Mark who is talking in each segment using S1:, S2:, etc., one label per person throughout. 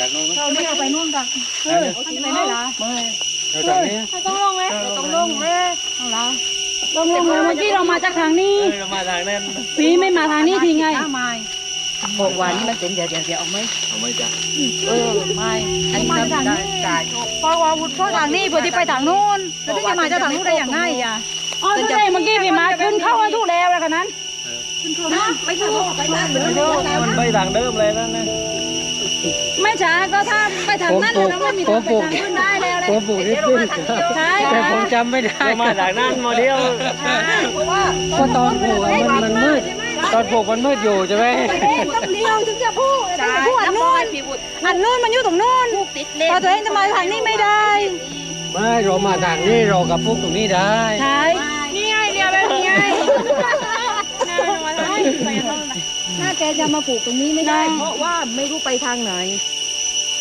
S1: นะ
S2: เรามาจากโน้น
S1: เราไม่เอาไปนู่นกันเออมันจะไปไหนล่ะ
S2: ไม่เราจากนี้
S1: ต้องลงเลยต้องลงเลยเอาละต้องลงเลยเมื่อกี้เรามาจากทางนี้
S2: เรามาจากนั้น
S1: ปีไม่มาทางนี้ทีไง
S3: ไม่บอกว่านี่มันเป็นเดี๋ยวเดี๋ยวเดี๋ยวเอาไหม
S2: เราไม่จาก
S3: เออไม่อันนี้
S1: มา
S3: ทำ
S1: ทาง
S3: ได้
S1: นี้
S3: ได้
S1: เพราะว่าวุฒิเพราะทางนี้เพื่อที่ไปทางนู้นแล้วที่จะมาจากทางนู้นได้อย่างง่ายอะอ๋อใช่เมื่อกี้พี่มาขึ้นเข้ามาทุกแล้วแล้วกันนั้นขึ้นเข้ามา
S3: ไม่ใช่บอกไปบ้านเลย
S2: มันไปทางเดิมเลยนั่นนะ
S1: ไม่ช้าก็ถ้าไปทางนั้นแล้วไม่มีทางไปทางขึ้นได้แล้วเลย
S2: ผมปลูกที่ขึ้น
S1: ใช่
S2: แต่ผมจำไม่ได้เรามาจากนั้นโมเดล
S3: เพราะว่า
S2: ก็ตอนปลูกอะมันมันมืดตอนปลูกมันมืดอยู่ใช่ไหม
S1: ต้องเลี้ยวถึงจะพูด
S3: ใช่
S1: พูดอัน
S3: แล้วพอ
S1: นู้น
S3: ให้พี่วุฒิ
S1: อันนู้นมันอยู่ตรงนู้น
S3: ลูกติดเล่
S1: พอตัวเองจะมาทางนี้ไม่ได้
S2: ไม่เรามาทางนี้เรากับพวกตรงนี้ได้
S1: ใช่นี่ไงเรียวแบบนี้ไงน่ามาทางนี้ไป กันเลย
S3: ถ้าแกจะมาปลูกตรงนี้ไม่ได้ เพราะว่าไม่รู้ไปทางไหน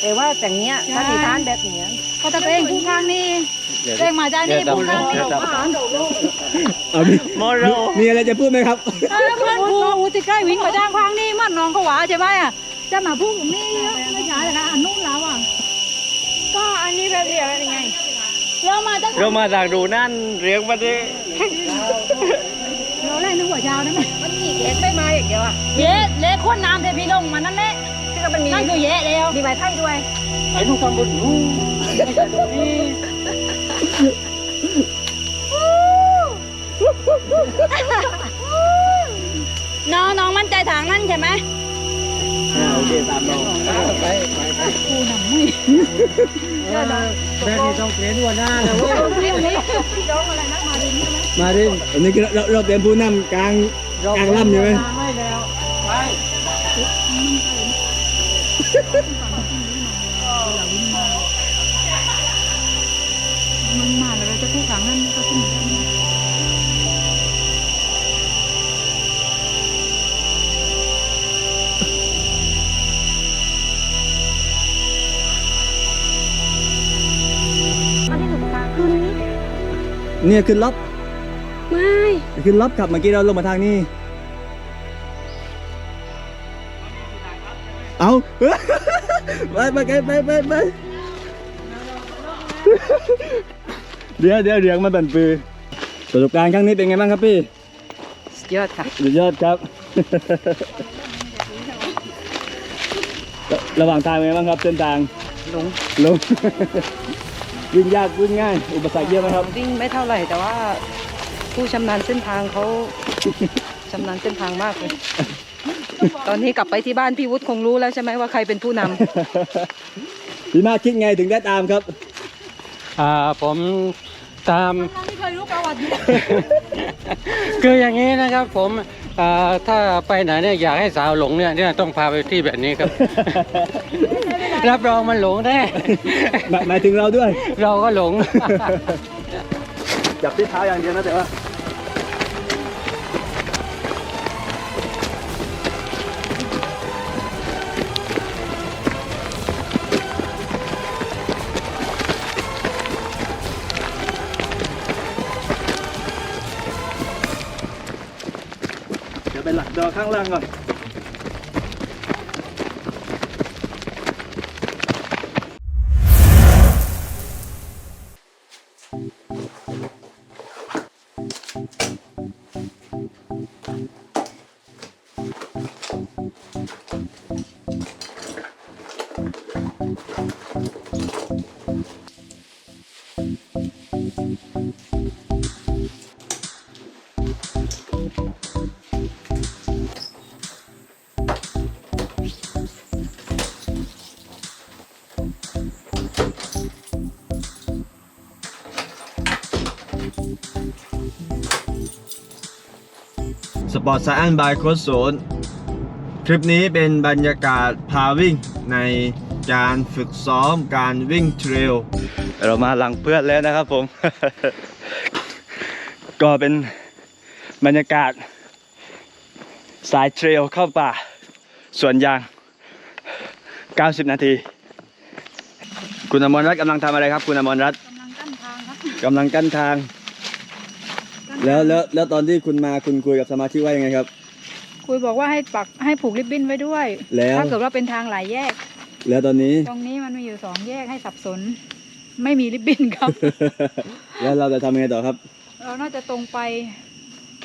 S3: แต่ว่าแต่งเนี้ยถ้ามีทานแบบเนี้ย
S1: พอตัวเองพูดข้างนี้ตัวเองมาจากนี่พูดข้างนี้
S4: เอามี
S2: โมโร
S4: มีอะไรจะพูดไหมครับ
S1: เออเพื่อนพูดที่ใกล้วิ่งมาจ้างข้างนี้มันน้องเขาหวาใช่ไหมอะจะมาพูดตรงนี้ไม่ใช่แต่อันนู้นแล้วอะก็อันนี้แบบเดียวกันไงเรามาจาก
S2: เรามาจากดูนั่นเรียกมาดิ
S1: เราเล่นนึกหัวยาวได้ไหม
S3: มันมีแขกไม่มาอย่างเดียวอะ
S1: เย้เละข้นน้ำเทพีลงมานั่นแหละ
S3: ซึ่งมันมี
S1: นั่นคือเย้แล้ว
S3: มีใบไผ่ด้วย
S2: ไอ้ลูกทำบุญรู้ไม่ใช่ตรงนี้
S1: น้องน้องมั่นใจทางนั่นใช่ไหม
S2: โอเคตามาไปไปไป
S1: กูหนังไม่
S2: ได้ที่ต้องเปลี่ยนหัวหน้าแล้วเว้ย
S1: นี้องอะไรนะมาดีนี่ไหม
S4: มาดิอันนี้เราเราเป็นผู้นำกลางกลางลำใช่ไหม
S2: ไม่แล้วไป
S1: มันมาแล้วจะพูดทางนั้น
S4: เนี่ยขึ้นล็อบ
S1: ไม่
S4: ขึ้นล็อบขับเมื่อกี้เราลงมาทางนี้ เอาไปไปไปไปไปไปเดี๋ยวเดี๋ยวเดี๋ยวมาบันปือประสบการณ์ครั้งนี้เป็นไงบ้างครับพี่
S3: สุดยอดค่ะ
S4: สุดยอดครับ ระระหว่างทางเป็นไงบ้างครับเส้นทาง
S3: หลง
S4: ลง วิ่งยากวิ่งง่าย อุปสรรคเยอะไหมครับ
S3: วิ่งไม่เท่าไหร่แต่ว่าผู้ชำนาญเส้นทางเขา ชำนาญเส้นทางมากเลย ตอนนี้กลับไปที่บ้านพี่วุฒิคงรู้แล้วใช่ไหมว่าใครเป็นผู้นำ
S4: พี่มาคิดไงถึงได้ตามครับ
S2: อ่าผมตาม
S1: เราไม่เคยรู้ประวัติ
S2: คืออย่างนี้นะครับผมอ่าถ้าไปไหนเนี่ยอยากให้สาวหลงเนี่ยเนี่ยต้องพาไปที่แบบนี้ครับ รับรองมันหลงแน่
S4: หมายหมายถึงเราด้วย
S2: เราก็หลง
S4: จับที่เท้าอย่างเดียวนะแต่ว่าเดี๋ยวไปหลักดอข้างล่างก่อน สปอร์ตไซแอนบายโคโซนคลิปนี้เป็นบรรยากาศพาวิ่งในการฝึกซ้อมการวิ่งเทรล เรามาหลังเพื่อนแล้วนะครับผม ก็เป็นบรรยากาศ สายเทรลเข้าป่าสวนยาง 90 นาที คุณอมรรัตน์กำลังทำอะไรครับ คุณอมรรัตน์
S1: กำลังกั้นทางครับ
S4: กำลังกั้นทาง แล้วแล้วแล้วตอนที่คุณมาคุณคุยกับสมาชิกว่ายังไงครับ
S1: คุคุยบอกว่าให้ปักให้ผูกริบบิ้นไว้ด้วย
S4: แล้ว
S1: ถ้าเกิดว่าเป็นทางหลายแยก
S4: แล้วตอนนี้
S1: ตรงนี้มันมีอยู่สองแยกให้สับสน ไม่มีริบบิ้นครับ
S4: แล้วเราจะทำยังไงต่อครับ
S1: เราน่าจะตรงไป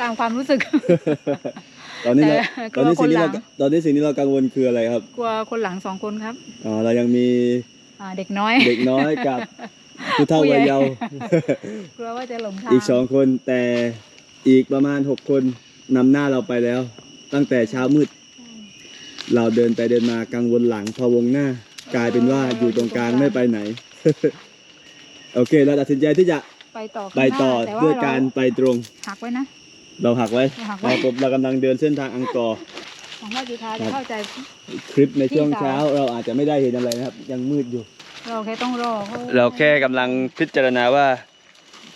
S1: ตามความรู้สึก
S4: ตอนนี้เรา
S1: แต่
S4: ตอนนี้
S1: กลัว
S4: สิ่งที่เรา
S1: คนหลัง
S4: ตอนนี้สิ่งที่เรากังวลคืออะไรครับ
S1: กลัวคนหลังสองคนครับ
S4: อ๋อเรายังมี
S1: อ่าเด็กน้อย
S4: เด็กน้อยกับ ผู้เฒ่า
S1: ผู้ใหญ่
S4: วัยเยาว์
S1: กลัวว่าจะหลงทาง
S4: อีกสองคนแต่อีกประมาณหกคนนำหน้าเราไปแล้ว ตั้งแต่เช้ามืด เราเดินไปเดินมากังวลหลังพอวงหน้ากลายเป็นว่าอยู่ตรงกลางไม่ไปไหน โอเค เราตัดสินใจที่จะ
S1: ไปต่อข้าง
S4: ไปต่อ
S1: หน้าแต่
S4: ด้วย
S1: ว่า
S4: การไปตรง
S1: หักไว้นะ
S4: เราหักไว้
S1: เราหักไว้
S4: เราเรากำลังเดินเส้นทางอังกอร์
S1: ของว่าจุธา
S4: ครั
S1: จะ
S4: บ
S1: เข้าใจ
S4: คลิปในช่วง
S1: พี่สาว
S4: เช้าเราอาจจะไม่ได้เห็นอะไรนะครับ ยังมืดอยู่
S1: เราแค่ต้องรอเขา
S4: เราแค่กำลังพิจารณาว่า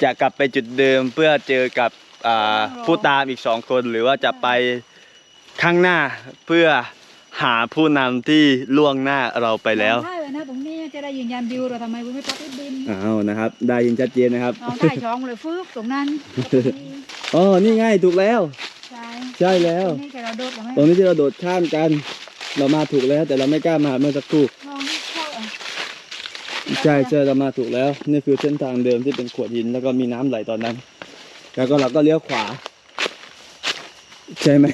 S4: จะกลับไปจุดเดิมเพื่อเจอกับอ่าผู้ตามอีกสองคนหรือว่าจะไปข้างหน้าเพื่อหาผู้นำที่ล่วงหน้าเราไปแล้ว
S1: ได้ จะได้ยืนยันดิวเราทำไมคุณไม่ปักริบบิ้น
S4: อ้าวนะครับ ได้ยินชัดเจนนะครับ
S1: เอาได้ช้องเลยฟึบตรงนั้น
S4: อ๋อนี่ไงถูกแล้ว
S1: ใช่
S4: ใช่แล้ว
S1: นี่แกเราโดดเราไม่
S4: ตรงนี้ที่เราโดดข้ามกัน เรามาถูกแล้ว แต่เราไม่กล้ามาเมื่อสักครู่
S1: ลองเข้าอะ
S4: ใช่ใช่เรามาถูกแล้ว นี่คือเส้นทางเดิมที่เป็นขวดหินแล้วก็มีน้ำไหลตอนนั้น แล้วก็เราก็เลี้ยวขวา ใช่ไหม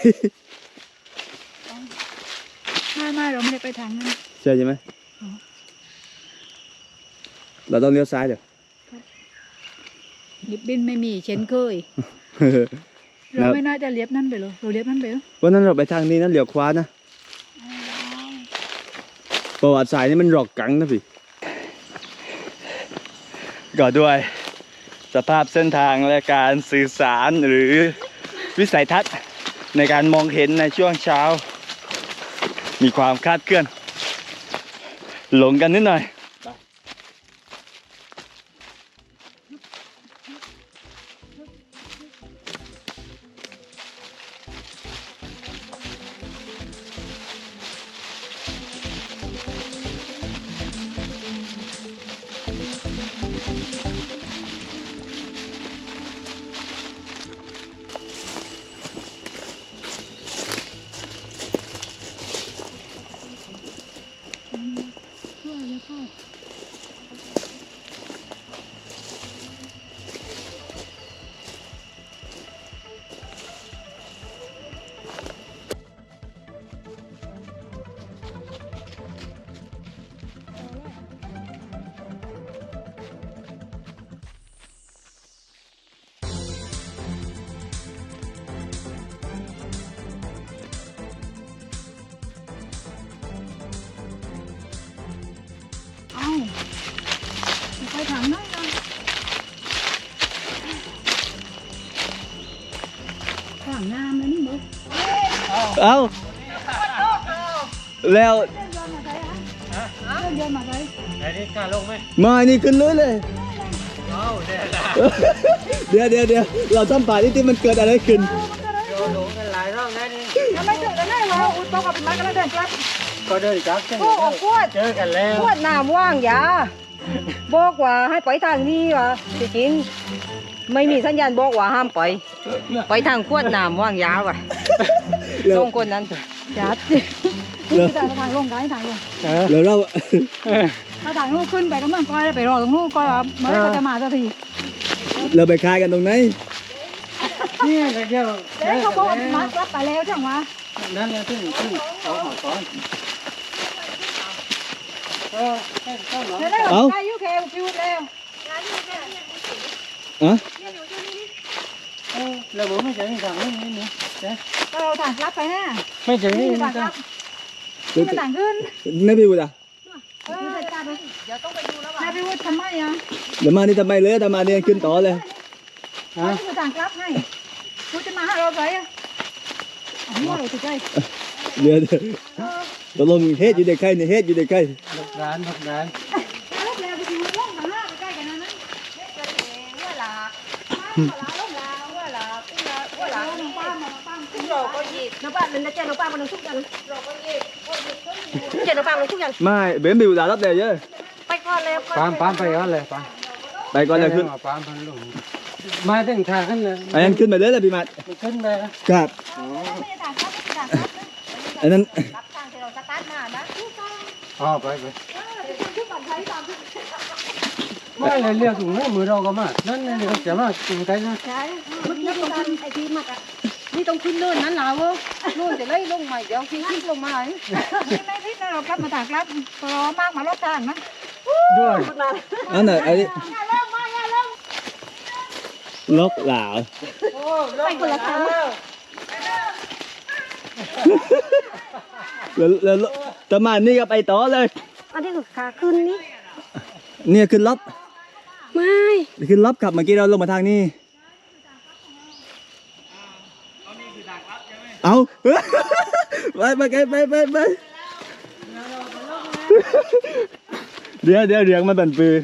S1: ไม่ไม่เราไม่ได้ไปทางนั้น
S4: ใช่ใช่ไหม
S1: อ๋อ
S4: เราต้องเลี้ยวซ้ายเดี๋ยว
S1: ริบบิ้นไม่มีเช่นเคย เราไม่น่าจะเลียบนั่นไปเลยเราเลียบนั่นไปเลย
S4: วันนั้นเราไปทางนี้นะเหลียวขวานะประวัติศาสตร์นี่มันหลอกกังนะพี่ก็ด้วยสภาพเส้นทางและการสื่อสารหรือวิสัยทัศน์ในการมองเห็นในช่วงเช้า มีความคลาดเคลื่อน หลงกันนิดหน่อย
S1: เอ้า
S4: แล้ว
S1: เดินย้อนมาใส่ฮะเดินย้อนมาใส่
S2: ไหนนี่กล้าลงไหม
S4: มานี่ขึ้นเลยเลย
S2: เอาเดี๋ยวนะ
S4: เดี๋ยวเดี๋ยวเดี๋ยวเราสัมผัสที่มันเกิดอะไรขึ้น
S2: โยนลงกันหลายรอบแล้วนี่
S1: ทำไมถึงกันได้วะอุดต้องกับเป็นไม้กันแล้วเดินกลับ
S2: ก็เดินกลับกัน
S3: โอ้โหขวด
S2: เจอกันแล้ว
S3: ขวดน้ำว่างยาบอกว่าให้ไปทางนี้วะที่จริงไม่มีสัญญาณบอกว่าห้ามไป ไปทางขวดน้ำว่างยาวะ
S4: แล้ว
S3: สองคนนั้น
S1: จัดนี่คือทางลงกันทางลง
S2: เออ
S4: แล้วเรา
S1: ถ้าทางนู้นขึ้นไปก็เมืองก้อยแล้วไปรอตรงนู้นก้อยว่าเมื่อไหรก็จะมาสักที
S4: เราไปคายกันตรงไหน
S2: เนี่ยเดี๋ยว
S1: เดี๋ยวเขาบอกว่ามากลับไปแล้วจังวะ
S2: นั่นเลยขึ้นขึ้นเอาหอก่อนเออให้เข้าหน่อย
S1: เดี๋ยวได้หรอใกล้ยูเคฟิวแล้ว
S4: อะ
S2: เออแล้วผมไม่เจอนี่ทางนี้นี่นี่เจ๊
S1: ก็เราทางกลับไปนะ
S2: ไม่เจอนี่
S1: นี่
S2: นี่
S1: ทางก
S2: จ้ะ
S1: ลับนี่มันต่างขึ้น
S4: ไม่พี่วุฒิอะ
S1: เออเดี๋ยวต้องไปดูแล้วว่ะนายไปวุฒิทำไมอะ
S4: เดี๋ยวมานี่ทำไมเลยทำมาเนี่ยขึ้นต่อเลย
S2: ฮะ
S1: นี่มันต่างกลับให้วุฒิจะมาหาเราไปอะอันนี้ว่าเราถูกใจ
S4: เดี๋ยวเดี๋ยวตกลงเฮ็ดอยู่ในใครเนี่ยเฮ็ดอยู่ในใคร
S2: หกร้านหกร้าน
S1: แล้วแล้วไปดูร่องทางหน้าไปใกล้กันนะนั้นว่าหลาว่าหลาล่องหลาว่าหลาว่าหลาน้องป้าน้องป้าขึ้นรอ ก็ยี
S3: น้ำป้าเป็นเจ้าน้ำป้ามันทุกอย่างเจ้าน้ำป้ามันทุกอย่าง
S4: ไม่เบนบิวดารับเดี๋ยวเยอะ
S3: ไปก่อนเลย
S2: ปามปามไปก่อนเลยปาม
S4: ไปก่อนเลยขึ้น
S2: ปามพันลงมาถึงทางนั้นเลย
S4: อันนั้นขึ้นไปเลยเลยพี่มัด
S2: มันขึ้นไปแล้ว
S4: ครับ
S1: ไม่ได้ต่างกัน
S4: อันนั้น
S2: อ๋อไปไปไม่เลยเรียกถุงนี้มือเราก็มานั่นนี่เราจะมาถุงไทยนะ
S3: นี่ต้องขึ้นเนินนั้นแล้วเว้ยนู่นจะไล่ลงมาเดี๋ยวพี่ขึ้นลงมาไหน
S1: นี่ไม่พิษนะเรากลับมาถากลับรอมากมารถทางนะ
S2: ด้วย
S4: อันนั้นอันนี้ลกหลาว
S1: ไปคนละทาง
S4: แล้วแล้วแล้วประมาณนี้ก็ไปต่อเลย
S1: อันนี้คือขาขึ้นนี่
S4: เนี่ยขึ้นล็อบ
S1: ไม่
S4: ขึ้นล็อบขับเมื่อกี้เราลงมาทางนี้ เอาไปไปไปไปไปไปเดี๋ยวเดี๋ยวเดี๋ยวมันบันปือ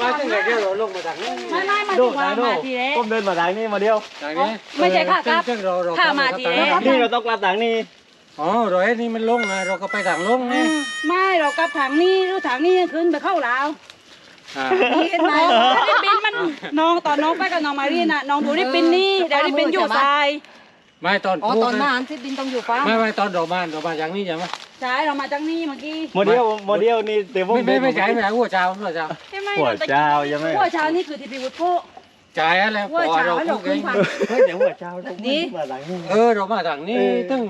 S2: มาตั้งแต่เดียวเราลงมาจากนี้
S1: ไม่ไม่มาถึงว่ามาทีแรก
S4: ผมเดินมาทางนี้มาเดียว
S2: จากนี้
S1: ไม่ใช่ค่ะครับ
S2: ซึ่งเราเรา
S1: ข้ามาทีแรก
S4: นี่เราต้องกลับทางนี้
S2: อ๋อเราไอ้นี่มันลงนะเราก็ไปทางลงนี่
S1: ไม่เรากลับทางนี้รู้ทางนี้ขึ้นไปเข้าลาว
S2: อ่
S1: เห็นไหมริบบินมันน้องตอนน้องไปกับน้องมารีน่ะน้องดูริบบินนี่เดี๋ยวริบบินอยู่ทราย
S2: ไม่ตอน
S3: อ๋อตอนมา
S2: นะ
S3: อันที่ดินต้องอยู่ฟ้า
S2: ไม่ไม่ตอนดอกบานดอกบานอย่างนี้ใช่ไหม
S1: ใช่เรามาจากนี่เมื่อกี้
S4: โมเดลโมเดลนี่เดี๋ยวผม
S2: ไม่ไม่ไม่ใช่ไม่ใช่หัวเจ้าหัวเจ้า
S4: หัวเจ้ายังไม่
S1: หัวเช้านี่คือที่พิวุฒิพู
S2: จ่ายอะไร
S1: หัว
S2: พอ
S1: เช้า
S2: เรา
S1: เรา
S2: พูดเอ
S1: ขึ้น
S2: ง
S1: ฝั่ง
S4: เฮ้ยเดี๋ยวหัวเจ้าต้อง
S1: นี่
S4: มาทางนี้
S2: เออเรามาทางนี้ตึ้ง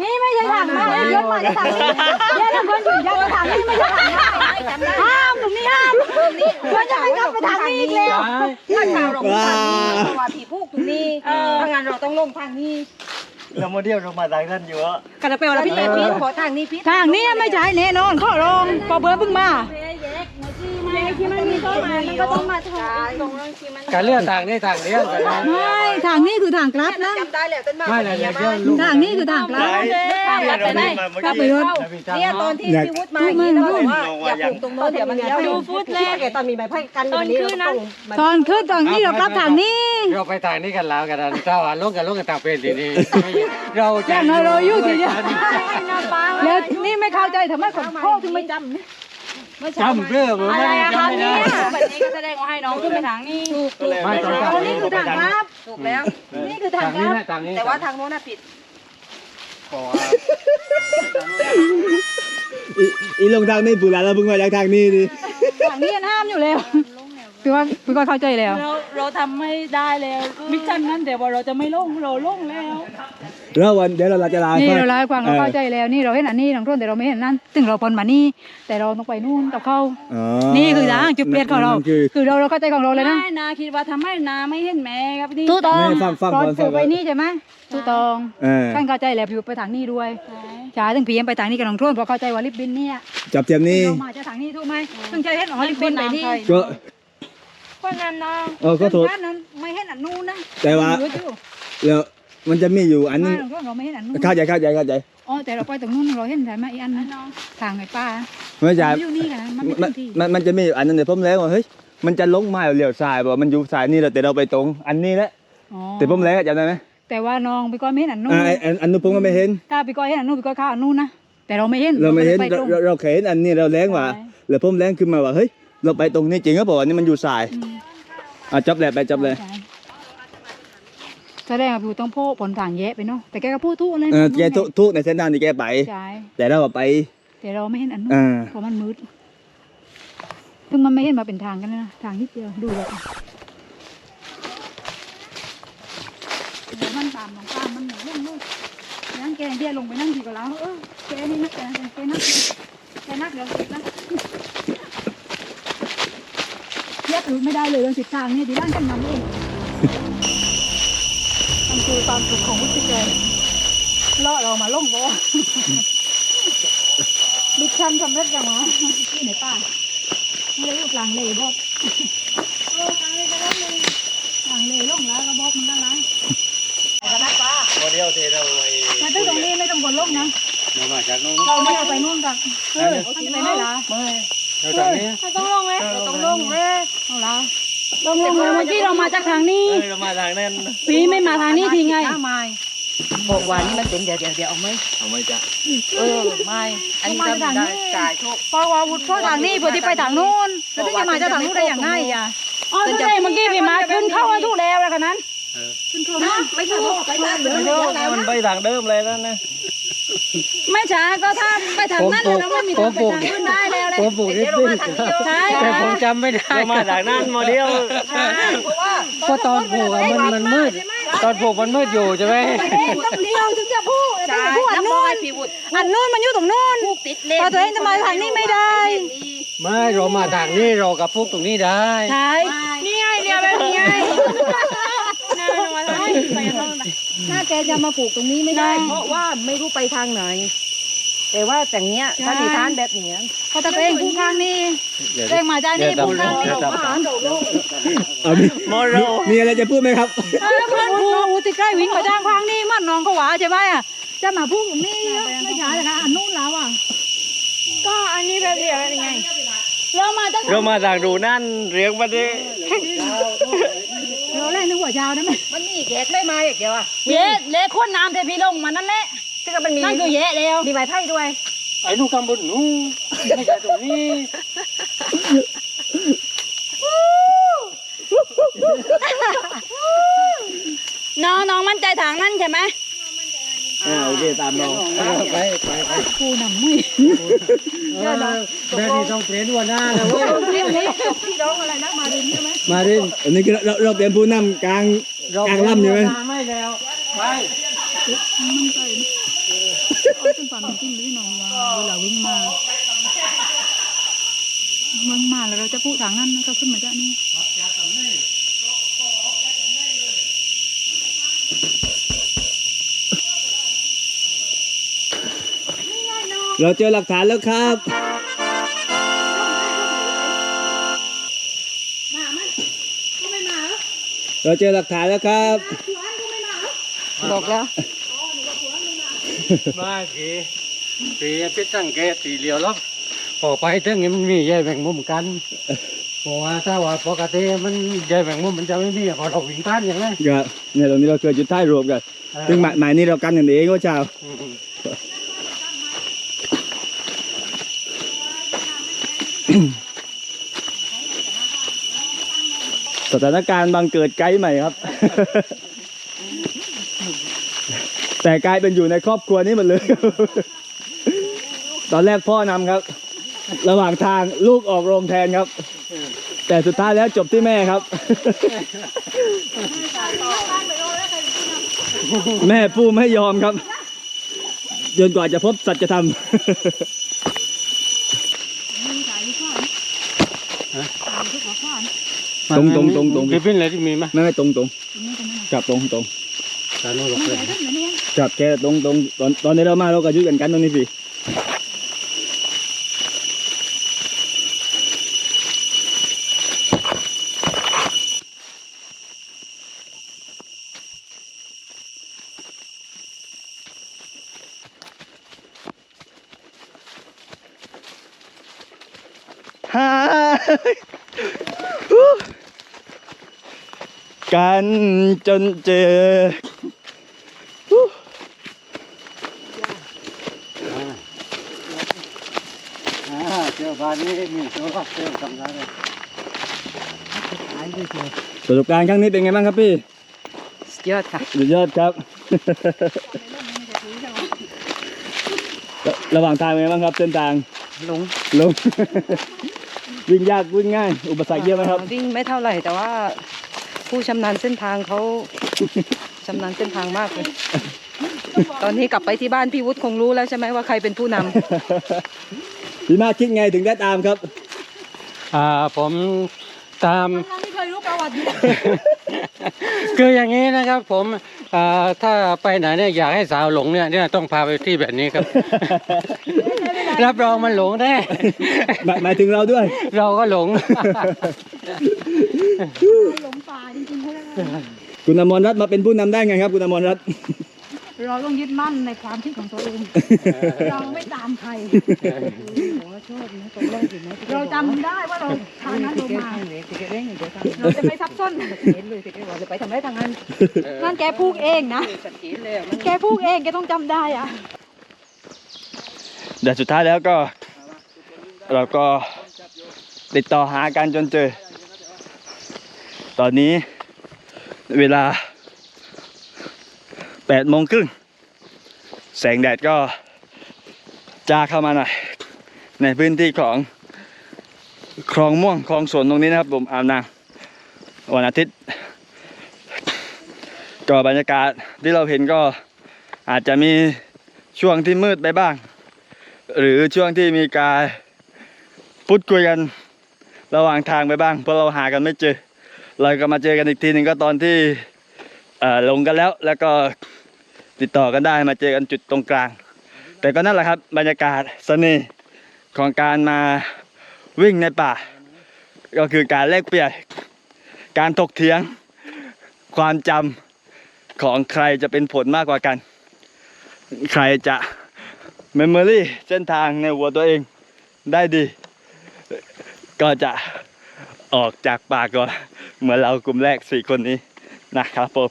S1: นี่ไม่ใช่ทางนะเลี้ยวมาจากทางนี้เลี้ยวเพื่อนอยู่ยาวทางนี้ไม่ใช่ทางนี้ห้ามตรงนี้ห้ามตรงนี้เพื่อนจะไม่กลับไปทางนี้อีกแล้ว
S2: จ่าย
S3: ถ้าชาวเราขึ้นทางนี้เพราะว่าผีพูกตรงนี้ถ้างั้นเราต้องลงทางนี้
S4: แล้วโมเดลเรามาทางนั้นอยู่อะ
S1: กระเปลวแล้วพี่
S3: พี่
S1: เต๋
S3: แต่
S1: พี่
S3: พี่ขอทางนี้พี่
S1: ทางนี้ไม่ใช่แน่นอนข้อรองพอเบิร์ดเพิ่งมาที่มันมีต้นไม้มันก็ต้องมาทาง
S2: การเลือกทางนี้ทางเดียวกันนะ
S1: ไม่ทางนี้คือทางกลับนะ
S3: จำได้แล้วต้นมา
S2: ไม่เลยเดี๋ยวลูก
S1: ทางนี้คือทางกลับ
S3: ทางลัดไปไหน
S1: กลับไปรถ
S3: เนี่ยตอนที่พี่วุฒิมาอย่างนี้เราบอกว่าอย่าปลูกตรงโน้นเดี๋ยวมันเลี้ยว
S1: ดูฟุตแรก
S3: ตอนมีใบไผ่กันตอนขึ้นนะ
S1: ตอนขึ้นตอนนี้เรากลับทางนี้
S2: เราไปทางนี้กันแล้วกันนะถ้าว่าลงกันลงกันทางเป็นทีนี้เราจะ
S1: อย่างน้อยเราอยู่ที่นี่แล้วนี่ไม่เข้าใจทำไมคนพ่อถึงไม่จำนี่
S2: จำเรื่องมัน
S1: อะไร
S2: ไม่
S1: อะค
S2: จำ
S1: รับ
S2: ไม่
S1: เนี่
S2: ได้
S1: ยแบบนี้ก็แสดงว่าให้น้องขึ้นไปทางนี้ถูกถูก
S2: ไม่ตอนกลับ
S1: นี่คือทางกลับ
S3: ถูกแล้ว
S1: นี่คือทา
S2: ทางง
S1: ก
S2: นี้
S1: ลับ
S2: นะทางนี้
S3: แต่ว่าทางโน้นน่ะผิด
S4: อีอีลงทางนี้ปูหลานเราเพิ่งมาจากทางนี้ดิ
S1: ทางนี้ห้ามอยู่แล้ว พี่ว่าพี่ว่าเข้าใจแล้ว
S5: เราเราทำไม่ได้แล้วมิชชั่นนั้นแต่ว่าเราจะไม่ลงเราลงแล้ว
S4: แล้ววันเดี๋ยวเราจะลา
S1: นี่
S4: ให้
S1: เราไล่าให้ฟังเราเข้าใจแล้วนี่เราเห็นอันนี้ทางต้นแต่เราไม่เห็นนั่นถึงเราพนมานี่แต่เราต้องไปนู่นกับเขา
S4: อ๋อ
S1: นี่คือทางจุดเปลี่ยนของเรา
S4: นั่นคือ
S1: คือเราเราเข้าใจของเราเลยนะ
S5: ไม่นาคิดว่าทำให้นาไม่เห็นแม่ครับนี่
S1: ตู้ตอง
S4: นี่ฟังฟัง
S1: ตอน
S4: ฟัง
S1: เสือ
S4: ฟัง
S1: ไปนี่ใช่ไหมตู้ตอง
S4: เออ
S1: ท่านเข้าใจแล้วพี่ไปทางนี้ด้วยใช่ถึงพีเอ็มไปทางนี้กับน้องทุ่นเพราะเข้าใจว่าลิบบินเนี่ย
S4: จับเทียมนี่
S1: เรามาจะทางนี้ถูกไหมถึงจะเห็นอ๋อลิบบินไปนี่
S4: ก็
S5: คนนั้นน้อง
S4: เออก็ถูก
S1: ด้านนั้นไม่เห็นอันนู้นนะ
S4: แต่ว่า
S1: รู้อยู่
S4: แล้วมันจะมีอยู่อันนึ
S1: ไม่
S4: ง
S1: น้องทุ่นเราไม่เห็นอันนู้น
S4: เข้าใจเข้าใจเข้าใจ
S1: อ๋อแต่เราไปตรงนู้นเราเห็นใช่ไหมอีกอันนึงทางไอ้ป้า
S4: ไม่ใช่
S1: อยู่นี่กันนะมัน
S4: มั
S1: ไม่
S4: น
S1: ถึงที่
S4: มันมันจะมีอยู่อันนึงเดี๋ยวผมแล้วว่าเฮ้ยมันจะลงมาเลี้ยวซ้ายบ่มันอยู่ซ้ายนี่แหละแต่เราไปตรงอันนี้แหละ
S1: อ๋อ
S4: แต่ผมแล้วจำได้ไหม
S1: แต่ว่าน้องพี่ก้อยไม่เห็นอันนู้น
S4: อ่าไอ้อันอันนู้นผมก็ไม่เห็น
S1: ถ้าพี่ก้อยเห็นอันนู้นพี่ก้อยเข้าอันนู้นนะแต่เราไม่เห็น
S4: เราไม่เห็น
S1: ก็ลยป
S4: เรา
S1: ตรง
S4: เราเราเคยเห็นอันนี้เราแรงว่าแล้วผมแรงขึ้นมาว่าเฮ้ย เราไปตรงนี้จริงก็บอกว่านี่มันอยู่ซ้ายอะจับเลยไปจับเลย
S1: ใช่แสดงว่าพี่ต้องพูดผลทางแยะไปเนาะแต่แกก็พูดทุกเลย
S4: เออแกทุทุกในเส้นทางที่แกไป
S1: ใช่
S4: แต่เราอะไป
S1: แต่เราไม่เห็นอันนู้น
S4: อ่า
S1: เพราะมันมืดถึงมันไม่เห็นมาเป็นทางกันนะทางนิดเดียวดูเลยเดี๋ยวมันตามของป้ามันเหนื่อยเรื่องลูกนั่งแกเดียลงไปนั่งทีก็แล้วเออแกนี่นักแกแกนักแกนักเดี๋ยวติดนะ แยกรู้ไม่ได้เลยเรื่องสิทางเนี่ยดีร่างกันนำเองมันคือความสุขของวุฒิเกยล่อเรามาล่งบ่มิชชั่นสำเร็จยังวะที่ไหนป้าไม่ได้รูปกลางเลยบอกเออกลางเลยล่องแล้วก็บอกมันก็ร้าย
S4: โมเดลเทเราไอ้
S1: มาตึ้งตรงนี้ไม่ต้องกดล่มนะ
S2: เรามาจากนู้น
S1: เราไม่เอาไปนู่นกันเออมันจะไปได้ละ
S2: เราจากนี้
S5: ไม่ต้องลงไหม
S3: ต้องลงเลย
S1: เอาละ
S5: ลงลงเลยเมื่อกี้เรามาจากทางนี้
S4: เรามาทางนั้น
S5: ปีไม่มาทางนี้ทีไง
S3: หน้าไม้บอกว่านี่มันเป็นเดี๋ยวเดี๋ยวเดี๋ยวเอาไหม
S4: เอาไหม่จ้ะ
S3: เออไม่อันนี้ก็ไม่ได้จ่ายโชค
S1: เพราะว่าวุฒิเข้าทางนี้เพื่อที่ไปทางนู้นแล้วที่จะมาจะทางนู้นได้อย่างง่ายอะอ๋อใช่เมื่อกี้พี่มาขึ้นเข้ามาทุกแล้วแล้วกันนั้น ขึ้นเข้ามาไม่ใช่ไปทางเดิม
S4: มันไปทางเดิมเลยแล้วนะ
S1: ไม่ช้าก็ถ้าไปทางนั้นเลยเราไม่มีทางไปทางนู้นได้แล้วเลย
S2: ผมปลูกนิดนึง
S1: ใช่
S2: แต่ผมจำไม่ได้
S4: เรามาจากนั้นโมเดล
S3: เพราะว่า
S2: ก็ตอนปลูกอะมันมันมืดตอนปลูกมันมืดอยู่ใช่ไหม
S1: ต้องเลี้ยวถึงจะพูด
S3: จ่าย
S1: พูดอั
S3: แล้ว
S1: น
S3: บอ
S1: นู้
S3: ก
S1: น
S3: ให้พี่วุฒิ
S1: อันนู้นมันอยู่ตรงนู้น
S3: พูกติดเล่น
S1: พอตัวเองจะมาทางนี้ไม่ได้
S2: ไม่เรามาทางนี้เรากับพวกตรงนี้ได้
S1: ใช่นี่ไงเลี้ยวแบบนี้ไง
S3: หน้าแกจะมาปลูกตรงนี้ไม่ได้ เพราะว่าไม่รู้ไปทางไหน แต่ว่าแต่งเนี้ยถ้าดีทานแบบเนี้ย
S1: พอตัวเองพูดข้างนี้ตัวเองมาจากนี่พูดข้างนี้
S4: เอาดิมีอะไรจะพูดไหมครับ
S1: เออเพื่อนพูดที่ใกล้วิ่งมาจ้างข้างนี้มันน้องเขาหวาใช่ไหมอะจะมาพูดตรงนี้ไม่ช้าเลยค่ะอันนู้นแล้วอะก็อันนี้แบบเลี้ยวแบบยังไงเรามาจาก
S4: เรามาจากดูนั่นเรียกมาดิ
S1: เราเล่นนึกหัวเช้าได้ไหม
S3: มันมีแกไม่มาอย่างเดียวอะ
S1: เย้เละข้นน้ำเทพีลงมานั่นแหละ
S3: ซึ่งมันมี
S1: นั่นคือเย้แล้ว
S3: มีไม้ไผ่ด้วย
S2: ไอ้ลูกกำบนนู้นไม่ใช่ตรงนี้
S1: น้องน้องมั่นใจทางนั้นใช่ไหม
S4: อ่าโอเคตามเรา
S2: ไปไปไป
S1: กูหนำมุ้ย
S2: เออแบบนี้ต้องเปลี่ยนหัวหน้าแล้วเว้ย
S3: พี่น้องอะไรนะมาดินใช่ไหม
S2: มาดิน
S4: อันนี้คือเราเราเตรียมผู้นำกลางกลางลำอยู่ไหม
S2: ไม่แล้วไป
S1: ซึ่งความเป็นจริงไม่น้องว่าเวลาวิ่งมาเมืองมาแล้วเราจะพูดทางนั้นก็ขึ้นมาจากนี้
S4: เราเจอหลักฐานแล้วครับเราเจอหลักฐานแล้วครับ
S3: บอกแล้ว
S2: มาสีสีพิษสังเกตสีเหลียวแล้วพอไปถึงนี้มันมีใยแบ่งมุมกันเพราะว่าถ้าว่าปกติมันใยแบ่งมุมมันจะไม่มีพอเราวิ่งผ่านอย่างนั้น
S4: ครับเนี่ยตรงนี้เราเคยจุดท้ายรวมกัน ซึ่งหมายหมายนี้เรากันกันเองว่าเจ้า
S2: อืม
S4: สถานการณ์บังเกิดไกด์ใหม่ครับ แต่กลายเป็นอยู่ในครอบครัวนี้หมดเลย ตอนแรกพ่อนำครับ ระหว่างทางลูกออกโรงแทนครับ แต่สุดท้ายแล้วจบที่แม่ครับ แม่ผู้ไม่ยอมครับจนกว่าจะพบสัจธรรม ตรงตรงตรงตรง
S2: พี่พินอะไรที่มีไหม
S4: ไม่ไม่ตรงตรงกับตรงตรง
S2: ตาโน่หรอกเลย
S4: จับแค่ตรงตรงตอนตอนนี้เรามาเราก็ยืดกันกันตรงนี้สิ กันจนเจอ
S2: อ่าเจ้าบ้านนี้มีตัวรับเจ้าทำงานเลย
S4: ประสบการณ์ครั้งนี้เป็นไงบ้างครับพี่
S3: สุดยอดค่ะ
S4: สุดยอดครับระระหว่างทางเป็นไงบ้างครับเส้นทาง
S3: ลง
S4: ลงวิ่งยากวิ่งง่าย อุปสรรคเยอะไหมครับ
S3: วิ่งไม่เท่าไหร่แต่ว่า ผู้ชำนาญเส้นทางเขา ชำนาญเส้นทางมากเลย ตอนนี้กลับไปที่บ้านพี่วุฒิคงรู้แล้วใช่ไหมว่าใครเป็นผู้นำ
S4: พี่มาคิดไงถึงได้ตามครับ
S2: อ่าผมตาม
S1: ไม่เคยรู้ประวัติ
S2: คืออย่างนี้นะครับผมอ่าถ้าไปไหนเนี่ยอยากให้สาวหลงเนี่ยเนี่ยต้องพาไปที่แบบนี้ครับ รับรองมันหลงแน่
S4: หมายหมายถึงเราด้วย
S2: เราก็หลง
S1: หลงป่าจริงๆเขาเรียกว่า
S4: คุณอมรรัตน์มาเป็นผู้นำได้ไงครับ คุณอมรรัตน์
S1: เราต้องยึดมั่นในความคิดของตัวเอง เราไม่ตามใคร เราจำได้ว่าเราทางนั้นเรามา เราจะไม่ซับซ้อนไปทำไรทางนั้นนั่นแกพูดเองนะ แกพูดเองแกต้องจำได้อะ
S4: เดี๋ยวสุดท้ายแล้วก็ เราก็ติดต่อหากันจนเจอ ตอนนี้เวลา8โมงครึ่งแสงแดดก็จ้าเข้ามาหน่อย ในพื้นที่ของคลองม่วงคลองสวนตรงนี้นะครับผมอาบนางวันอาทิตย์ ก็บรรยากาศที่เราเห็นก็อาจจะมีช่วงที่มืดไปบ้าง หรือช่วงที่มีการพูดคุยกันระหว่างทางไปบ้างเพราะเราหากันไม่เจอ เราก็มาเจอกันอีกทีหนึ่งก็ตอนที่ลงกันแล้วแล้วก็ติดต่อกันได้มาเจอกันจุดตรงกลาง แต่ก็นั่นแหละครับบรรยากาศเสน่ห์ของการมาวิ่งในป่า ก็คือการแลกเปลี่ยนการถกเถียง ความจำของใครจะเป็นผลมากกว่ากัน ใครจะ เมมโมรี่เส้นทางในหัวตัวเองได้ดี ก็จะออกจากป่าก่อน เหมือนเรากลุ่มแรกสี่คนนี้นะครับผม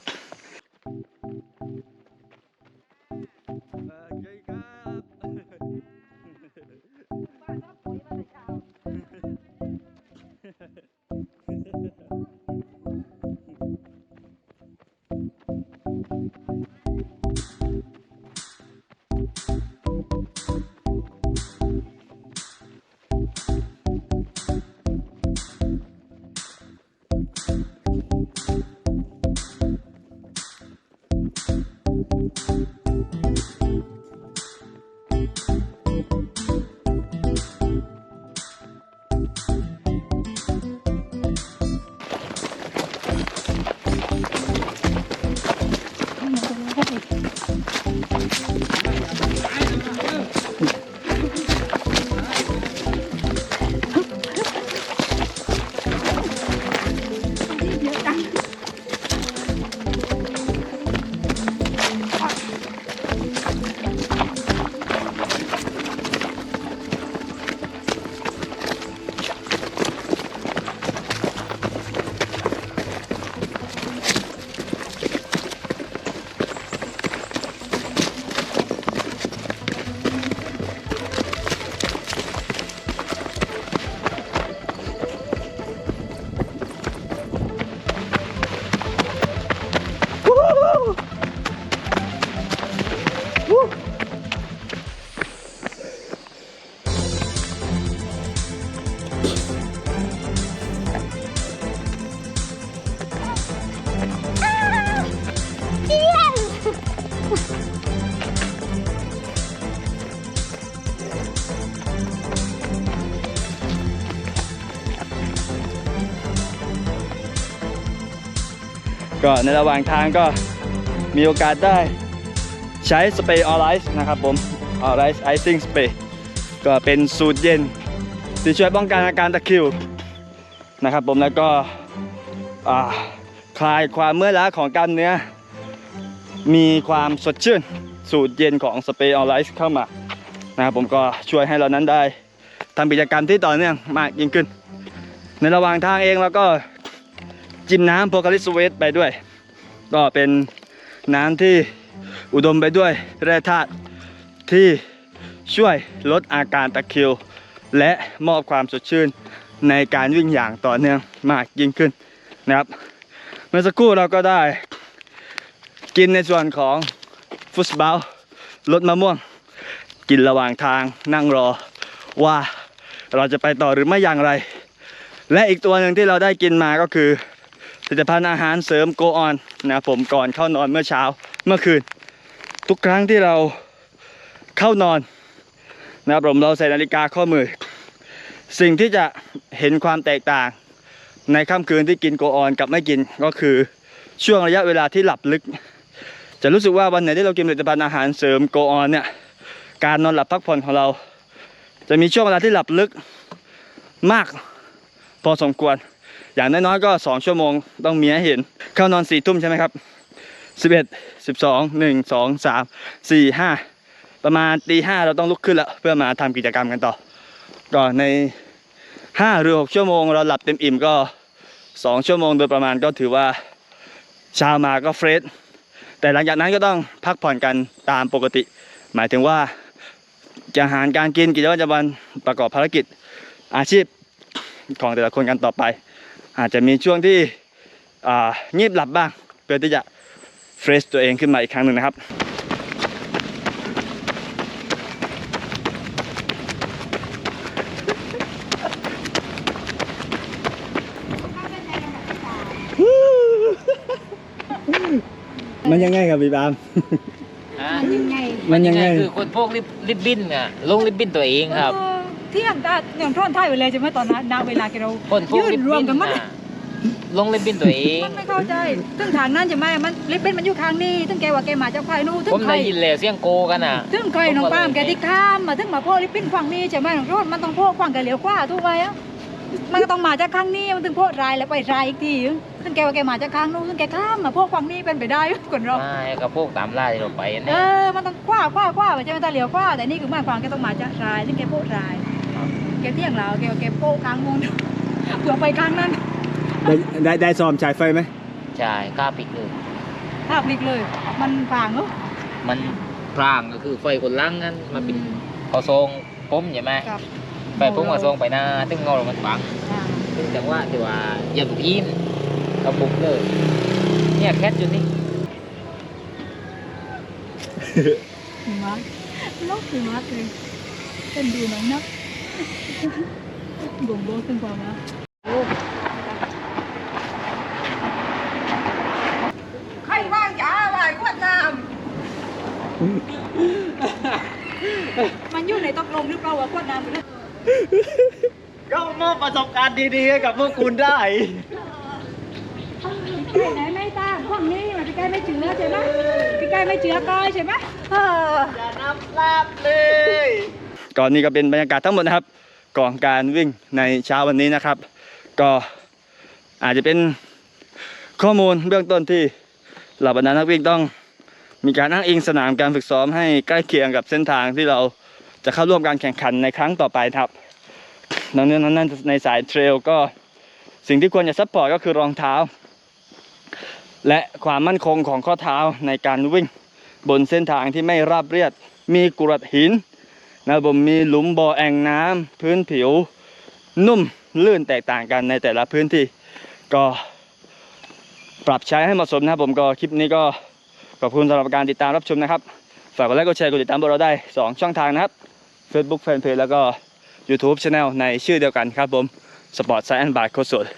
S4: ในระหว่างทางก็มีโอกาสได้ใช้สเปรย์ออไลซ์นะครับผมออไลซ์ไอซิ่งสเปรย์ก็เป็นสูตรเย็นที่ช่วยป้องกันอาการตะคริวนะครับผมแล้วก็คลายความเมื่อยล้าของกล้ามเนื้อ มีความสดชื่นสูตรเย็นของสเปรย์ออไลซ์เข้ามานะครับผมก็ช่วยให้เรานั้นได้ทำกิจกรรมที่ต่อเนื่องมากยิ่งขึ้น ในระหว่างทางเองเราก็จิมน้ำโพคาลิสเวตไปด้วย ก็เป็นน้ำที่อุดมไปด้วยแร่ธาตุที่ช่วยลดอาการตะคริว และมอบความสดชื่นในการวิ่งอย่างต่อเนื่องมากยิ่งขึ้นนะครับ เมื่อสักครู่เราก็ได้กินในส่วนของฟุตบอลรสมะม่วง กินระหว่างทางนั่งรอว่าเราจะไปต่อหรือไม่อย่างไร และอีกตัวหนึ่งที่เราได้กินมาก็คือ ผลิตภัณฑ์อาหารเสริมโกออนนะผมก่อนเข้านอนเมื่อเช้าเมื่อคืน ทุกครั้งที่เราเข้านอนนะครับผมเราใส่นาฬิกาข้อมือ สิ่งที่จะเห็นความแตกต่าง ในค่ำคืนที่กินโกออนกับไม่กินก็คือช่วงระยะเวลาที่หลับลึก จะรู้สึกว่าวันไหนที่เรากินผลิตภัณฑ์อาหารเสริมโกออนเนี่ยการนอนหลับพักผ่อนของเรา จะมีช่วงเวลาที่หลับลึกมากพอสมควร อย่างน้อยๆก็ 2 ชั่วโมงต้องมีให้เห็น เข้านอน4ทุ่มใช่ไหมครับ 11 12 1 2 3 4 5 ประมาณตีห้าเราต้องลุกขึ้นแล้วเพื่อมาทำกิจกรรมกันต่อ ก็ในห้าหรือหกชั่วโมงเราหลับเต็มอิ่มก็สองชั่วโมงโดยประมาณก็ถือว่าเช้ามาก็เฟรชแต่หลังจากนั้นก็ต้องพักผ่อนกันตามปกติ หมายถึงว่าอาหารการกินกิจวัตรประจำวันประกอบภารกิจอาชีพของแต่ละคนกันต่อไป อาจจะมีช่วงที่อ่างีบหลับบ้างเพื่อที่จะเฟรชตัวเองขึ้นมาอีกครั้งหนึ่งนะครับมันยังไงครับพี่บาม
S6: อะ
S1: ยังไง
S4: มันยังไง
S6: คือคนพวกริบริบบิ้นอะลงริบบิ้นตัวเองครับ
S1: เออเที่ยงตาอย่างท่อนท้ายไปเลยใช่ไหมตอนนั้นณเวลาที่เรา
S6: คนพวก
S1: ยื
S6: ริ
S1: น
S6: บ
S1: รวม
S6: บิ้น
S1: กันมัน
S6: อะลงริบบิ้นตัวเอง
S1: มันไม่เข้าใจซึ่งทางนั้นใช่ไหมมันลิฟต์เป็นมันอยู่ทางนี้ซึ่งแกว่าแกมาจากไฟนู่นซึ่
S6: ผ
S1: ง
S6: ม
S1: ใคร
S6: ได้ยินแล้วเสียงโกกันอะ
S1: ซึ่งใครน้องป้ามแกที่ข้ามมาซึ่งมาพ่อลิฟต์เป็นฝั่งนี้ใช่ไหมน้องโรดมันต้องพ่อฝั่งแกเหลียวขวาทุกไปอะมันก็ต้องมาจากข้างนี้มันถึงพ่อรายแล้วไปรายอีกทีซึ่งแกว่าแกมาจากข้างนู้นซึ่งแกข้ามมาพ่อฝั่งนี้เป็นไปได้คนเรา
S6: ไม่กับพวกตามล่าที่เราไป
S1: เอ
S6: เนี่ย
S1: อมันต้องคว้าคว้าคว้าไปใช่ไหมตาเหลียวคว้าแต่นี่คือมาความแกต้องมาจากรายซึ่งแกโป๊ะราย แกเที่ยงแล้วแกแกโป๊ะกลางมูลเผื่อไปกลางนั้น
S4: ได้ได้ได้ซ้อมฉายไฟไหม
S6: ใช่กล้าปิดเลย
S1: ภาพลิกเลย มันฟางเหรอ
S6: มันพรางก็คือไฟคนล่างนั้นมาเป็นเขาทรงผมใช่ไหม
S1: ครับ
S6: ไฟผมก็ทรงไปหน้าตึ้งเงาเรามันฟัง
S1: อ่า
S6: ซึ่งจังหวะที่ว่าอย่าบุกยินเขาบุกเลยเนี่ยแคทอยู่นี่
S1: หิมะลกหิมะเลยเป็นดูหนังนัก บ่งบอกถึงความรักใครว่างจ้าว่ายขวดน้ำมันอยู่ในตกลงหรือเปล่าว่าขวดน้ำมัน
S4: ก็มอบประสบการณ์ดีๆให้กับพวกคุณได้
S1: ใกล้ไหนไม่ตามห้องนี้มันใกล้ไม่เจือใช่ไหมใกล้ไม่เจือก้อยใช่ไหมเออ
S4: ก่อน นี้ก็เป็นบรรยากาศทั้งหมดนะครับก่อนการวิ่งในเช้าวันนี้นะครับ ก็อาจจะเป็นข้อมูลเบื้องต้นที่เหล่าบรรดานักวิ่งต้องมีการอ้างอิงสนามการฝึกซ้อมให้ใกล้เคียงกับเส้นทางที่เราจะเข้าร่วมการแข่งขันในครั้งต่อไปครับดังนั้นนั้นในสายเทรลก็สิ่งที่ควรจะซัพพอร์ตก็คือรองเท้า และความมั่นคงของข้อเท้าในการวิ่งบนเส้นทางที่ไม่ราบเรียบมีกรวดหิน นะครับผมมีหลุมบ่อแอ่งน้ำพื้นผิว นุ่มลื่นแตกต่างกันในแต่ละพื้นที่ ก็ปรับใช้ให้เหมาะสมนะครับผมก็คลิปนี้ก็ขอบคุณสำหรับการติดตามรับชมนะครับ ฝากกดไลค์กดแชร์กดติดตามพวกเราได้ 2 ช่องทางนะครับ Facebook Fanpage แล้วก็ YouTube Channel ในชื่อเดียวกันครับผม Sport Science by โคชสด